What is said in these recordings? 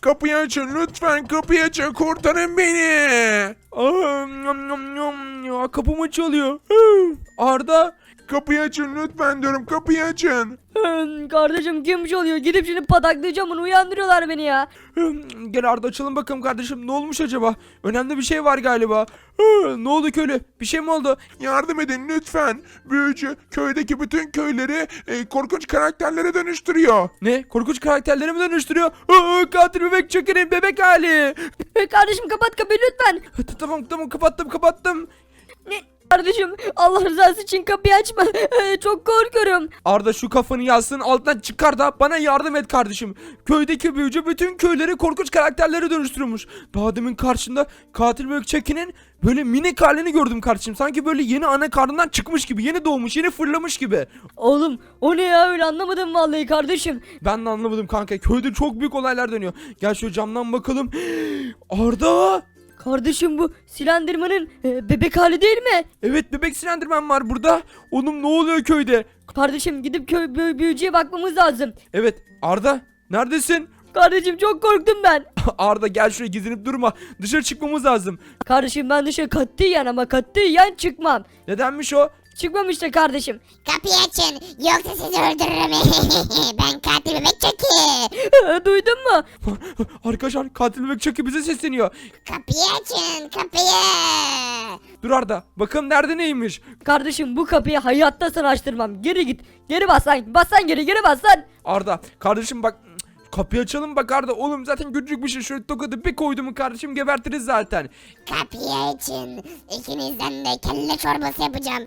Kapıyı açın lütfen kapıyı açın kurtarın beni. Aa, nyam, nyam, nyam. Ya, kapımı çalıyor. Arda. Kapıyı açın lütfen diyorum kapıyı açın. Kardeşim kim çalıyor? Gidip şimdi pataklayacağım onu uyandırıyorlar beni ya. Gel Arda açalım bakalım kardeşim. Ne olmuş acaba? Önemli bir şey var galiba. Hı, ne oldu köylü? Bir şey mi oldu? Yardım edin lütfen. Büyücü köydeki bütün köyleri e, korkunç karakterlere dönüştürüyor. Ne? Korkunç karakterleri mi dönüştürüyor? Aa, katil bebek çökerin bebek hali. Kardeşim kapat kapıyı lütfen. Tamam tamam kapattım kapattım. Ne? Kardeşim Allah rızası için kapıyı açma. Çok korkuyorum. Arda şu kafanı yazsın altından çıkar da bana yardım et kardeşim. Köydeki büyücü bütün köyleri korkunç karakterlere dönüştürmüş. Daha demin karşında katil bebek çekinin böyle minik halini gördüm kardeşim. Sanki böyle yeni ana karnından çıkmış gibi, yeni doğmuş, yeni fırlamış gibi. Oğlum o ne ya öyle anlamadım vallahi kardeşim. Ben de anlamadım kanka. Köyde çok büyük olaylar dönüyor. Gel şu camdan bakalım. Arda! Kardeşim bu Silendirman'ın e, bebek hali değil mi? Evet bebek silendirmen var burada. Oğlum ne oluyor köyde? Kardeşim gidip köy büyü- büyücüye bakmamız lazım. Evet Arda neredesin? Kardeşim çok korktum ben. Arda gel şuraya gizlenip durma. Dışarı çıkmamız lazım. Kardeşim ben dışarı katiyen ama katiyen çıkmam. Nedenmiş o? Çıkmam işte kardeşim. Kapıyı açın yoksa sizi öldürürüm. ben katil bebek Çeki. Duydun mu? Arkadaşlar katil bebek Chucky bize sesleniyor. Kapıyı açın kapıyı. Dur Arda bakalım nerede neymiş. Kardeşim bu kapıyı hayatta sana açtırmam. Geri git. Geri bas lan. Bas lan geri geri bas lan. Arda kardeşim bak kapıyı açalım bak Arda oğlum zaten küçük bir şey şöyle tokadı bir koydu mu kardeşim gebertiriz zaten. Kapıyı açın. İkinizden de kelle çorbası yapacağım.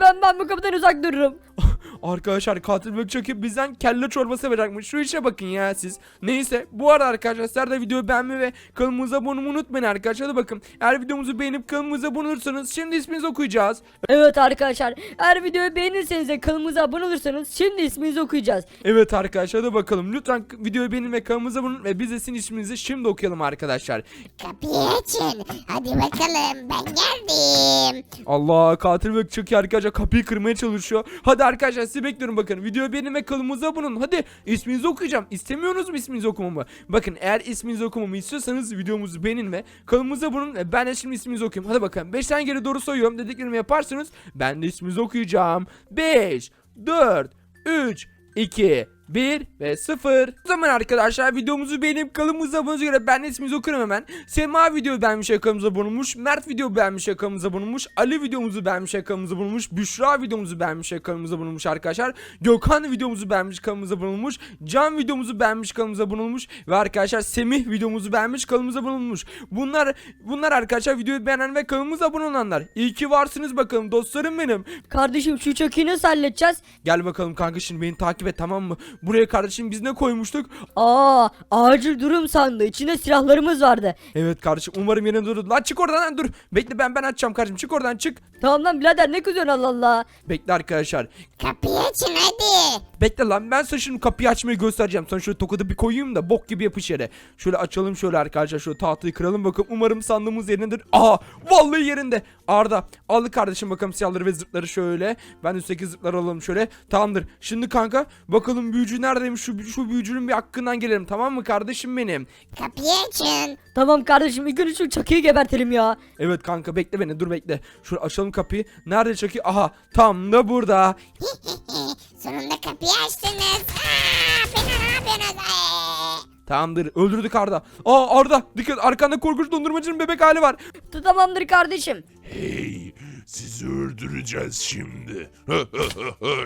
Ben ben bu kapıdan uzak dururum. Arkadaşlar katil bebek Chucky bizden kelle çorbası verecekmiş. Şu işe bakın ya siz. Neyse bu arada arkadaşlar sizler de videoyu beğenmeyi ve kanalımıza abone olmayı unutmayın arkadaşlar. Hadi bakın eğer videomuzu beğenip kanalımıza abone olursanız şimdi isminizi okuyacağız. Evet arkadaşlar. Eğer videoyu beğenirseniz de kanalımıza abone olursanız şimdi isminizi okuyacağız. Evet arkadaşlar hadi bakalım lütfen videoyu beğenin ve kanalımıza abone olun ve biz de sizin isminizi şimdi okuyalım arkadaşlar. Kapıyı açın. Hadi bakalım ben geldim. Allah katil bebek Chucky arkadaşlar kapıyı kırmaya çalışıyor. Hadi arkadaşlar sizi bekliyorum bakın. Videoyu beğenin ve kanalımıza olun. Hadi isminizi okuyacağım. İstemiyorsunuz mu isminizi okumamı? Bakın eğer isminizi okumamı istiyorsanız videomuzu beğenin ve kanalımıza ve ben de şimdi isminizi okuyayım. Hadi bakalım 5 tane geri doğru sayıyorum. Dediklerimi yaparsanız ben de isminizi okuyacağım. 5, 4, 3, 2, 1 ve 0. O zaman arkadaşlar videomuzu beğenip kanalımıza abone göre ben isminizi okuyorum hemen. Sema video beğenmiş kanalımıza abone olmuş. Mert video beğenmiş kanalımıza abone olmuş. Ali videomuzu beğenmiş kanalımıza abone olmuş. Büşra videomuzu beğenmiş kanalımıza abone olmuş arkadaşlar. Gökhan videomuzu beğenmiş kanalımıza abone olmuş. Can videomuzu beğenmiş kanalımıza abone olmuş. Ve arkadaşlar Semih videomuzu beğenmiş kanalımıza abone olmuş. Bunlar bunlar arkadaşlar videoyu beğenen ve kanalımıza abone olanlar. İyi ki varsınız bakalım dostlarım benim. Kardeşim şu çöküğü nasıl halledeceğiz? Gel bakalım kanka şimdi beni takip et tamam mı? Buraya kardeşim biz ne koymuştuk? Aa acil durum sandığı. İçinde silahlarımız vardı. Evet kardeşim umarım yerinde durur. Lan çık oradan lan dur. Bekle ben ben açacağım kardeşim çık oradan çık. Tamam lan birader ne kızıyorsun Allah Allah. Bekle arkadaşlar. Kapıyı açın hadi. Bekle lan ben sana şimdi kapıyı açmayı göstereceğim. Sana şöyle tokadı bir koyayım da bok gibi yapış yere. Şöyle açalım şöyle arkadaşlar şöyle tahtayı kıralım bakalım. Umarım sandığımız yerindedir. Aha vallahi yerinde. Arda al kardeşim bakalım silahları ve zırhları şöyle. Ben üstteki zırhları alalım şöyle. Tamamdır. Şimdi kanka bakalım büyücü neredeymiş şu, şu büyücünün bir hakkından gelelim tamam mı kardeşim benim. Kapıyı açın. Tamam kardeşim ilk önce şu çakıyı gebertelim ya. Evet kanka bekle beni dur bekle. Şöyle açalım kapıyı. Nerede Chucky? Aha tam da burada. Sonunda kapıyı açtınız. Aa, beni ne yapıyorsunuz? Ee. Tamamdır öldürdük Arda. Aa Arda dikkat arkanda korkunç dondurmacının bebek hali var. Tamamdır kardeşim. Hey sizi öldüreceğiz şimdi.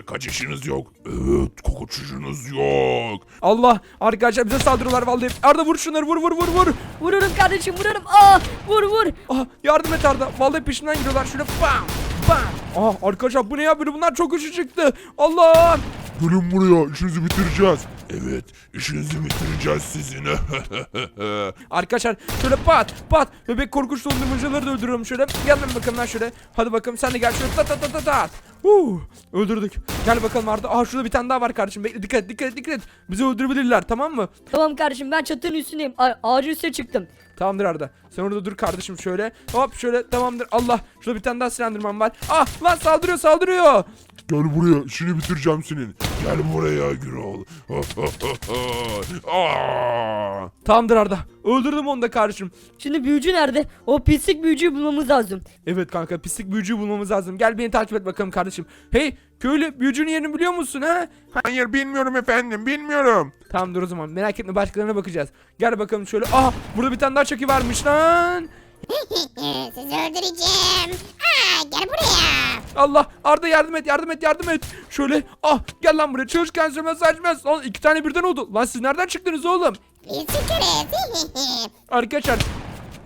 Kaçışınız yok. Evet kaçışınız yok. Allah arkadaşlar bize saldırıyorlar vallahi. Arda vur şunları vur vur vur vur. Vururum kardeşim vururum. Aa vur vur. Ah yardım et Arda. Vallahi peşinden gidiyorlar. Şöyle bam bam. Ah arkadaşlar bu ne ya böyle bunlar çok güçlü çıktı. Allah. Gelin buraya işinizi bitireceğiz. Evet işinizi bitireceğiz sizin. Arkadaşlar şöyle pat pat bebek korkunç dondurmacıları da öldürüyorum şöyle. Gel lan bakalım lan şöyle. Hadi bakalım sen de gel şöyle tat tat tat tat. Huu, öldürdük. Gel bakalım Arda. Ah şurada bir tane daha var kardeşim. Bekle dikkat et, dikkat et, dikkat et. Bizi öldürebilirler tamam mı? Tamam kardeşim ben çatının üstündeyim. A- ağacın üstüne çıktım. Tamamdır Arda. Sen orada dur kardeşim şöyle. Hop şöyle tamamdır. Allah. Şurada bir tane daha silendirman var. Ah lan saldırıyor saldırıyor. Gel buraya işini bitireceğim senin. Gel buraya Gürol. Tamamdır Arda. Öldürdüm onu da kardeşim. Şimdi büyücü nerede? O pislik büyücüyü bulmamız lazım. Evet kanka pislik büyücüyü bulmamız lazım. Gel beni takip et bakalım kardeşim. Hey köylü büyücünün yerini biliyor musun ha? Hayır bilmiyorum efendim bilmiyorum. Tamam dur o zaman merak etme başkalarına bakacağız. Gel bakalım şöyle. Aha burada bir tane daha çaki varmış lan. Sizi öldüreceğim. Aa, gel buraya. Allah Arda yardım et yardım et yardım et. Şöyle ah gel lan buraya çalışkan sürmez açmaz. Lan iki tane birden oldu. Lan siz nereden çıktınız oğlum? Biz çıkarız. Arkadaşlar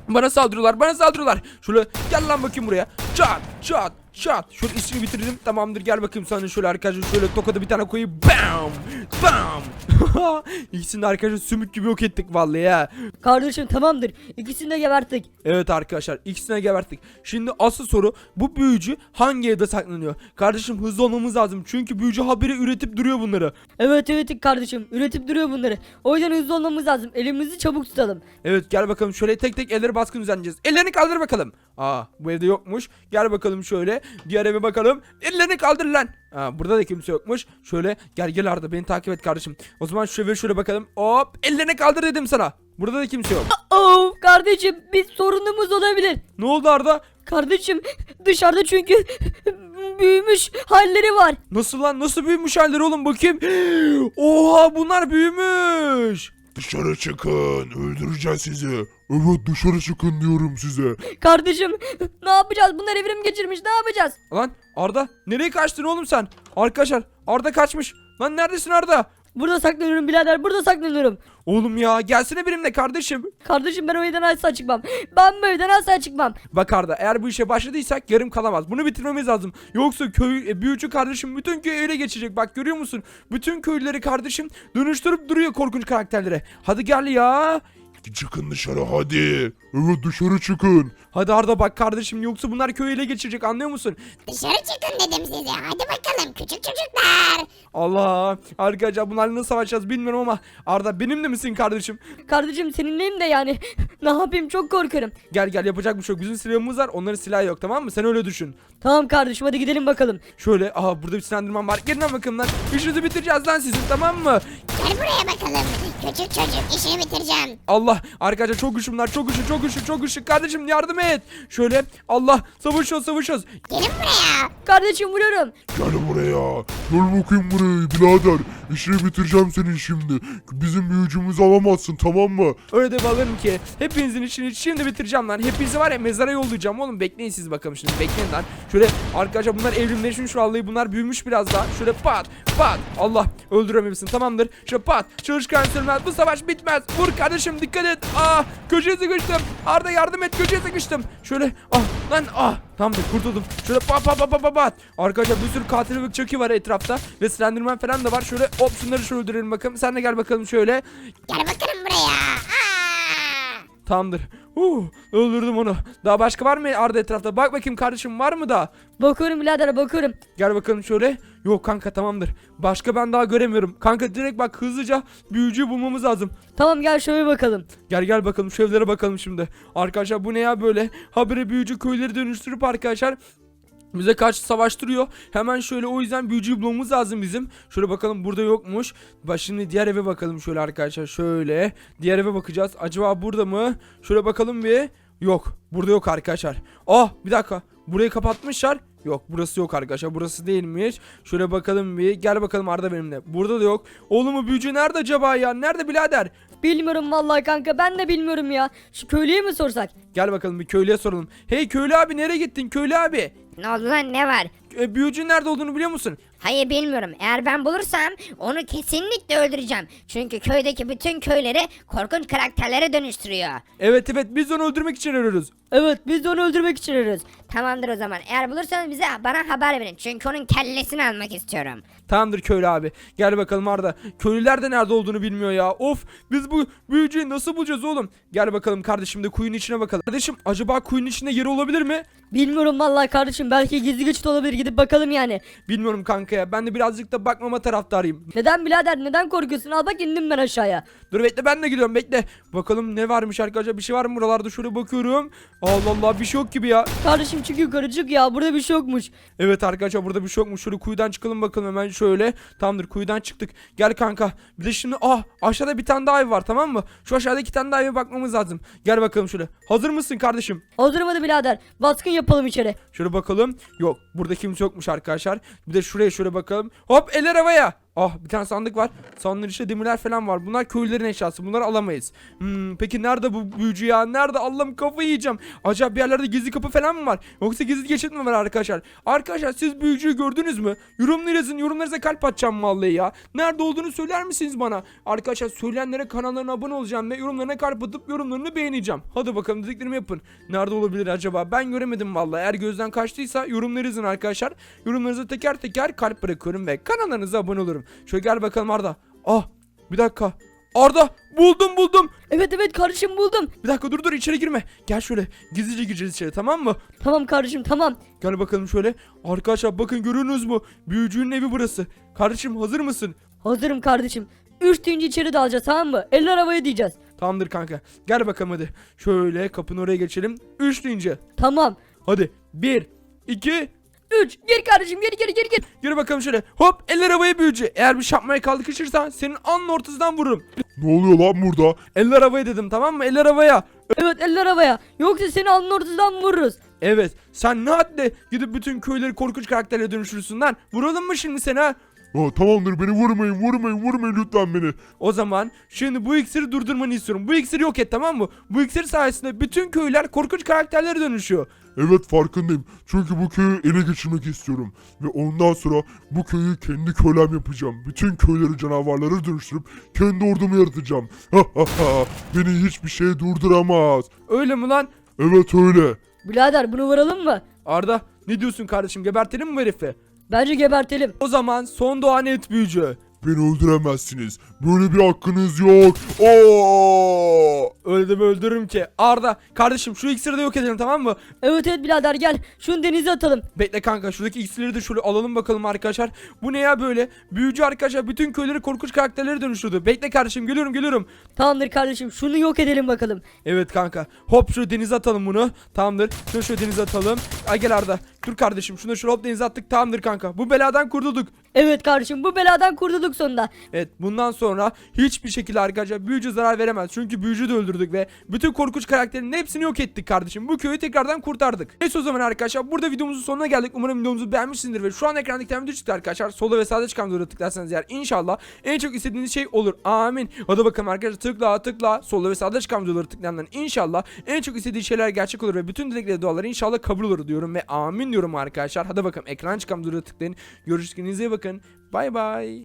bana saldırıyorlar bana saldırıyorlar. Şöyle gel lan bakayım buraya. Çat çat çat. Şöyle işini bitirdim. Tamamdır gel bakayım sana şöyle arkadaşlar şöyle tokada bir tane koyup bam bam. İkisini de arkadaşlar sümük gibi yok ettik vallahi ya. Kardeşim tamamdır. İkisini de geberttik. Evet arkadaşlar ikisine geberttik. Şimdi asıl soru bu büyücü hangi evde saklanıyor? Kardeşim hızlı olmamız lazım. Çünkü büyücü haberi üretip duruyor bunları. Evet evet kardeşim. Üretip duruyor bunları. O yüzden hızlı olmamız lazım. Elimizi çabuk tutalım. Evet gel bakalım şöyle tek tek elleri baskın düzenleyeceğiz. Ellerini kaldır bakalım. Aa bu evde yokmuş. Gel bakalım şöyle. Diğer eve bakalım. Ellerini kaldır lan. Aa burada da kimse yokmuş. Şöyle gel gel Arda beni takip et kardeşim. O zaman eve şöyle bakalım. Hop ellerini kaldır dedim sana. Burada da kimse yok. Oh kardeşim bir sorunumuz olabilir. Ne oldu Arda? Kardeşim dışarıda çünkü büyümüş halleri var. Nasıl lan nasıl büyümüş halleri oğlum bakayım. Oha bunlar büyümüş. Dışarı çıkın öldüreceğiz sizi. Evet dışarı çıkın diyorum size. Kardeşim ne yapacağız? Bunlar evrim geçirmiş. Ne yapacağız? Lan Arda nereye kaçtın oğlum sen? Arkadaşlar Arda kaçmış. Lan neredesin Arda? Burada saklanıyorum birader. Burada saklanıyorum. Oğlum ya gelsene benimle kardeşim. Kardeşim ben o evden asla çıkmam. Ben bu evden asla çıkmam. Bak Arda eğer bu işe başladıysak yarım kalamaz. Bunu bitirmemiz lazım. Yoksa köy e, büyücü kardeşim bütün köyü ele geçecek. Bak görüyor musun? Bütün köylüleri kardeşim dönüştürüp duruyor korkunç karakterlere. Hadi gel ya. Çıkın dışarı hadi. Evet dışarı çıkın. Hadi Arda bak kardeşim yoksa bunlar köyü ele geçirecek anlıyor musun? Dışarı çıkın dedim size. Hadi bakalım küçük çocuklar. Allah arkadaşlar bunlarla nasıl savaşacağız bilmiyorum ama Arda benimle misin kardeşim? Kardeşim seninleyim de yani. ne yapayım çok korkarım. Gel gel yapacak bir şey yok. Bizim silahımız var onların silahı yok tamam mı? Sen öyle düşün. Tamam kardeşim hadi gidelim bakalım. Şöyle aha burada bir sinirlendirmem var. Gelin lan bakın lan. İşinizi bitireceğiz lan sizin tamam mı? Gel buraya bakalım. Küçük çocuk işini bitireceğim. Allah arkadaşlar çok güçlü bunlar çok güçlü çok güçlü çok güçlü kardeşim yardım et. Şöyle Allah savaşıyoruz savaşıyoruz. Gelin buraya. Kardeşim vuruyorum. Gel buraya. Gel bakayım buraya birader. İşini bitireceğim senin şimdi. Bizim büyücümüzü alamazsın tamam mı? Öyle de alırım ki hepinizin işini şimdi bitireceğim lan. Hepinizi var ya mezara yollayacağım oğlum bekleyin siz bakalım şimdi bekleyin lan. Şöyle arkadaşlar bunlar evrimleşmiş vallahi bunlar büyümüş biraz daha. Şöyle pat pat Allah öldürememişsin tamamdır. Şöyle pat çalışkan sürmez bu savaş bitmez. Vur kardeşim dikkat et. Ah köşeye sıkıştım. Arda yardım et köşeye sıkıştım. Şöyle ah lan ah Tamamdır kurtuldum. Şöyle pat pat pat pat pat pat. Arkadaşlar bir sürü katil ve çöki var etrafta. Ve Slenderman falan da var. Şöyle hop şunları şöyle öldürelim bakalım. Sen de gel bakalım şöyle. Gel bakalım buraya. Aa! Tamamdır. Uh, öldürdüm onu. Daha başka var mı Arda etrafta? Bak bakayım kardeşim var mı daha? Bakıyorum birader bakıyorum. Gel bakalım şöyle. Yok kanka tamamdır. Başka ben daha göremiyorum. Kanka direkt bak hızlıca büyücüyü bulmamız lazım. Tamam gel şöyle bakalım. Gel gel bakalım şu evlere bakalım şimdi. Arkadaşlar bu ne ya böyle? Habire büyücü köyleri dönüştürüp arkadaşlar bize kaç savaştırıyor. Hemen şöyle o yüzden büyücüyü bulmamız lazım bizim. Şöyle bakalım burada yokmuş. Bak şimdi diğer eve bakalım şöyle arkadaşlar. Şöyle diğer eve bakacağız. Acaba burada mı? Şöyle bakalım bir. Yok. Burada yok arkadaşlar. Ah bir dakika. Burayı kapatmışlar. Yok burası yok arkadaşlar. Burası değilmiş. Şöyle bakalım bir. Gel bakalım Arda benimle. Burada da yok. Oğlum bu büyücü nerede acaba ya? Nerede birader? Bilmiyorum vallahi kanka ben de bilmiyorum ya. Şu köylüye mi sorsak? Gel bakalım bir köylüye soralım. Hey köylü abi nereye gittin köylü abi? Ne oldu lan ne var? E, büyücünün nerede olduğunu biliyor musun? Hayır bilmiyorum. Eğer ben bulursam onu kesinlikle öldüreceğim. Çünkü köydeki bütün köyleri korkunç karakterlere dönüştürüyor. Evet evet biz onu öldürmek için arıyoruz. Evet biz de onu öldürmek için arıyoruz. Tamamdır o zaman. Eğer bulursanız bize bana haber verin. Çünkü onun kellesini almak istiyorum. Tamamdır köylü abi. Gel bakalım Arda. Köylüler de nerede olduğunu bilmiyor ya. Of biz bu büyücüyü nasıl bulacağız oğlum? Gel bakalım kardeşim de kuyunun içine bakalım. Kardeşim acaba kuyunun içinde yeri olabilir mi? Bilmiyorum vallahi kardeşim belki gizli geçit olabilir gidip bakalım yani. Bilmiyorum kanka ya. Ben de birazcık da bakmama taraftarıyım. Neden birader neden korkuyorsun? Al bak indim ben aşağıya. Dur bekle ben de gidiyorum bekle. Bakalım ne varmış arkadaşlar bir şey var mı buralarda şöyle bakıyorum. Allah Allah bir şey yok gibi ya. Kardeşim çık yukarı çık ya burada bir şey yokmuş. Evet arkadaşlar burada bir şey yokmuş. Şöyle kuyudan çıkalım bakalım hemen şöyle. Tamamdır kuyudan çıktık. Gel kanka. Bir de şimdi ah aşağıda bir tane daha ev var tamam mı? Şu aşağıda iki tane daha eve bakmamız lazım. Gel bakalım şöyle. Hazır mısın kardeşim? Hazırım hadi birader. Baskın yapalım içeri. Şöyle bakalım. Yok burada kimse yokmuş arkadaşlar. Bir de şuraya şöyle bakalım. Hop eller havaya. Ah bir tane sandık var. Sandığın içinde demirler falan var. Bunlar köylülerin eşyası. Bunları alamayız. Hmm, peki nerede bu büyücü ya? Nerede? Allah'ım kafayı yiyeceğim. Acaba bir yerlerde gizli kapı falan mı var? Yoksa gizli geçit mi var arkadaşlar? Arkadaşlar siz büyücüyü gördünüz mü? Yorumları yazın. Yorumlarınıza kalp atacağım vallahi ya. Nerede olduğunu söyler misiniz bana? Arkadaşlar söyleyenlere kanallarına abone olacağım ve yorumlarına kalp atıp yorumlarını beğeneceğim. Hadi bakalım dediklerimi yapın. Nerede olabilir acaba? Ben göremedim vallahi. Eğer gözden kaçtıysa yorumları yazın arkadaşlar. Yorumlarınıza teker teker kalp bırakıyorum ve kanallarınıza abone olurum. Şöyle gel bakalım Arda. Ah bir dakika. Arda buldum buldum. Evet evet kardeşim buldum. Bir dakika dur dur içeri girme. Gel şöyle gizlice gireceğiz içeri tamam mı? Tamam kardeşim tamam. Gel bakalım şöyle. Arkadaşlar bakın görüyorsunuz mu? Büyücünün evi burası. Kardeşim hazır mısın? Hazırım kardeşim. Üç deyince içeri dalacağız tamam mı? Eller havaya diyeceğiz. Tamamdır kanka. Gel bakalım hadi. Şöyle kapının oraya geçelim. Üç deyince. Tamam. Hadi. Bir, iki, Üç. Gir kardeşim gir gir gir gir. Yürü bakalım şöyle. Hop eller havaya büyücü. Eğer bir şapmaya kalkışırsan senin alnın ortasından vururum. Ne oluyor lan burada? Eller havaya dedim tamam mı? Eller havaya. Evet eller havaya. Yoksa seni alnın ortasından vururuz. Evet. Sen ne hadle gidip bütün köyleri korkunç karakterlere dönüştürsün lan. Vuralım mı şimdi seni ha? Ya tamamdır beni vurmayın vurmayın vurmayın lütfen beni. O zaman şimdi bu iksiri durdurmanı istiyorum. Bu iksiri yok et tamam mı? Bu iksir sayesinde bütün köyler korkunç karakterlere dönüşüyor. Evet farkındayım. Çünkü bu köyü ele geçirmek istiyorum. Ve ondan sonra bu köyü kendi kölem yapacağım. Bütün köyleri canavarlara dönüştürüp kendi ordumu yaratacağım. Ha ha ha. Beni hiçbir şey durduramaz. Öyle mi lan? Evet öyle. Birader bunu vuralım mı? Arda ne diyorsun kardeşim gebertelim mi bu herifi? Bence gebertelim. O zaman son doğan et büyücü. Beni öldüremezsiniz. Böyle bir hakkınız yok. Oo! Öyle de mi öldürürüm ki? Arda kardeşim şu iksiri de yok edelim tamam mı? Evet evet birader gel. Şunu denize atalım. Bekle kanka şuradaki iksirleri de şöyle alalım bakalım arkadaşlar. Bu ne ya böyle? Büyücü arkadaşlar bütün köyleri korkunç karakterlere dönüştürdü. Bekle kardeşim geliyorum geliyorum. Tamamdır kardeşim şunu yok edelim bakalım. Evet kanka. Hop şöyle denize atalım bunu. Tamamdır. Şunu şöyle denize atalım. Ay gel Arda. Dur kardeşim şunu şöyle hop denize attık. Tamamdır kanka. Bu beladan kurtulduk. Evet kardeşim bu beladan kurtulduk sonunda. Evet bundan sonra hiçbir şekilde arkadaşlar büyücü zarar veremez. Çünkü büyücü de öldürdük ve bütün korkunç karakterin hepsini yok ettik kardeşim. Bu köyü tekrardan kurtardık. Neyse o zaman arkadaşlar burada videomuzun sonuna geldik. Umarım videomuzu beğenmişsinizdir ve şu an ekrandaki tane çıktı arkadaşlar. Solda ve sağda çıkan videoları tıklarsanız eğer inşallah en çok istediğiniz şey olur. Amin. Hadi bakalım arkadaşlar tıkla tıkla. Solda ve sağda çıkan videoları tıklayanların inşallah en çok istediği şeyler gerçek olur ve bütün dilekleri duaları inşallah kabul olur diyorum ve amin diyorum arkadaşlar. Hadi bakalım ekran çıkan videoları tıklayın. Kendinize iyi Bay bay.